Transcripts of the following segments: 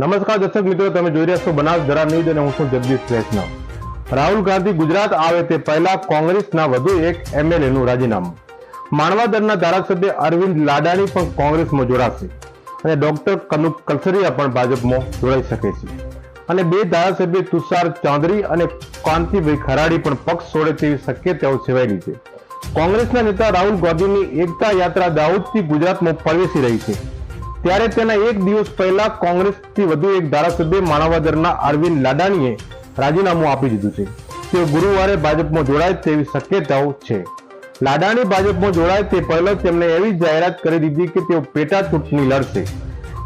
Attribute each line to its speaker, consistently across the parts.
Speaker 1: નમસ્કાર દર્શક મિત્રો, તમે જોઈ રહ્યા છો બનાસ જરા ન્યૂઝ અને હું છું જગદીશ વૈષ્ણવ. રાહુલ ગાંધી ગુજરાત આવે તે પહેલા કોંગ્રેસના વધુ એક એમએલએ નું રાજીનામું. માણવાદરના ધારાસભ્ય અરવિંદ લાડાણી પણ કોંગ્રેસમાં જોડાશે. અને ડોક્ટર કનુપ કલસરિયા પણ ભાજપમાં જોડાઈ શકે છે. અને બે ધારાસભ્ય તુષાર ચૌધરી અને કાંતિભાઈ ખરાડી પણ પક્ષ છોડે તેવી શક્યતાઓ સેવાયેલી છે. કોંગ્રેસના નેતા રાહુલ ગાંધીની એકતા યાત્રા દાહોદથી ગુજરાતમાં પ્રવેશી રહી છે. ત્યારે તેના એક દિવસ પહેલા કોંગ્રેસથી વધુ એક ધારાસભ્ય માણાવદરના અરવિંદ લાડાણીએ રાજીનામું આપી દીધું છે. તેઓ ગુરુવારે ભાજપમાં જોડાય તેવી શક્યતાઓ છે. લાડાણી ભાજપમાં જોડાય તે પહેલા તેમણે એવી જાહેરાત કરી દીધી કે તેઓ પેટા ચૂંટણી લડશે.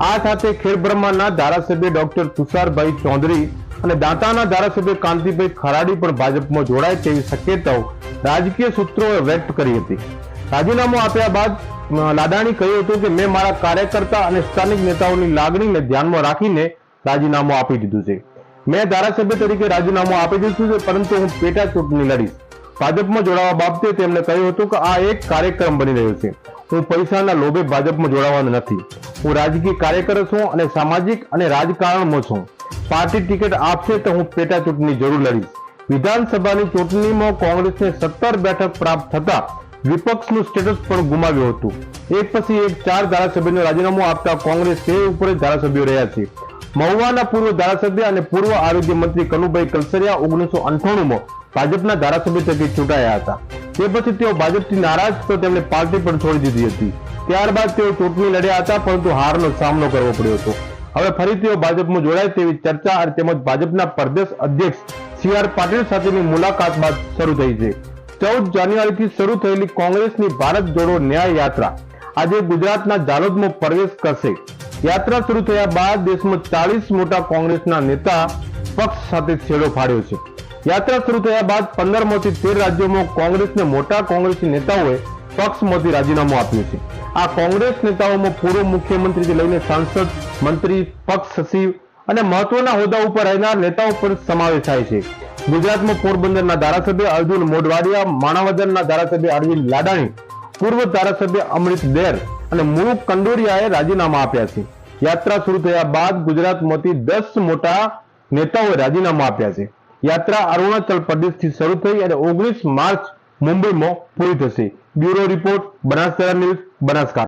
Speaker 1: આ સાથે ખેડબ્રહ્માના ધારાસભ્ય ડોક્ટર તુષારભાઈ ચૌધરી અને દાંતાના ધારાસભ્ય કાંતિભાઈ ખરાડી પણ ભાજપમાં જોડાય તેવી શક્યતાઓ રાજકીય સૂત્રોએ વ્યક્ત કરી હતી. રાજીનામું આપ્યા બાદ લાડાણી કહ્યું હતું કે મેં મારા કાર્યકર્તા અને સ્થાનિક નેતાઓની લાગણીને ધ્યાનમાં રાખીને રાજીનામું આપી દીધું છે. મેં ધારાસભ્ય તરીકે રાજીનામું આપી દીધું છે, પરંતુ હું પેટા ચૂંટણી લડીશ. ભાજપમાં જોડાવા બાબતે તેમણે કહ્યું હતું કે આ એક કાર્યક્રમ બની રહ્યો છે. હું પૈસાના લોભે ભાજપમાં જોડાવાનો નથી. હું રાજકીય કાર્યકર છું અને સામાજિક અને રાજકારણમાં છું. પાર્ટી ટિકિટ આપશે તો હું પેટા ચૂંટણી જરૂર લડીશ. વિધાનસભાની ચૂંટણીમાં કોંગ્રેસને સત્તર બેઠક પ્રાપ્ત થતા વિપક્ષનું સ્ટેટસ પણ ગુમાવ્યું હતું. એક પછી એક ચાર ધારાસભ્યોનું રાજીનામું આપતા કોંગ્રેસ તે ઉપર ધારાસભ્યો રહ્યા છે. મહુવાના પૂર્વ ધારાસભ્ય અને પૂર્વ આરોગ્ય મંત્રી કનુભાઈ કલસરિયા ઓગણીસો અંઠાણુંમાં ભાજપના ધારાસભ્ય તરીકે ચૂંટાયા હતા. તે પછી તેઓ ભાજપથી નારાજ, તો તેમણે પાર્ટી પણ છોડી દીધી હતી. ત્યારબાદ તેઓ ચૂંટણી લડ્યા હતા, પરંતુ હારનો સામનો કરવો પડ્યો હતો. હવે ફરી તેઓ ભાજપમાં જોડાય તેવી ચર્ચા તેમજ ભાજપના પ્રદેશ અધ્યક્ષ સી આર પાટીલ સાથેની મુલાકાત બાદ શરૂ થઈ છે. ચૌદ જાન્યુઆરીથી શરૂ થયેલી કોંગ્રેસની ભારત જોડો ન્યાય યાત્રા. આજે ગુજરાતના જાલોદમાં પ્રવેશ કરશે. યાત્રા શરૂ થયા બાદ દેશમાં ચાલીસ મોટા કોંગ્રેસના નેતા પક્ષ સાથે છેડો ફાડ્યો છે. યાત્રા શરૂ થયા બાદ પંદરમાંથી તેર રાજ્યોમાં કોંગ્રેસને મોટા કોંગ્રેસી નેતાઓએ પક્ષમાંથી રાજીનામું આપ્યું છે. આ કોંગ્રેસ નેતાઓમાં પૂર્વ મુખ્યમંત્રીથી લઈને સાંસદ, મંત્રી, પક્ષ સચિવ અને મહત્વના હોદ્દા ઉપર રહેનાર નેતાઓ પણ સમાવેશ થાય છે. ગુજરાતમાં પોરબંદરના ધારાસભ્ય અર્જુન મોઢવાડિયા, માણાવદરના ધારાસભ્ય અરવિંદ લાડાણી, પૂર્વ ધારાસભ્ય અમૃત દેર અને મૂળ કંડોરિયાએ રાજીનામા આપ્યા છે. યાત્રા શરૂ થયા બાદ ગુજરાતમાંથી દસ મોટા નેતાઓએ રાજીનામા આપ્યા છે. યાત્રા અરુણાચલ પ્રદેશથી શરૂ થઈ અને ઓગણીસ માર્ચ મુંબઈમાં પૂરી થશે. Bureau report, Banaskantha news, Banaskantha.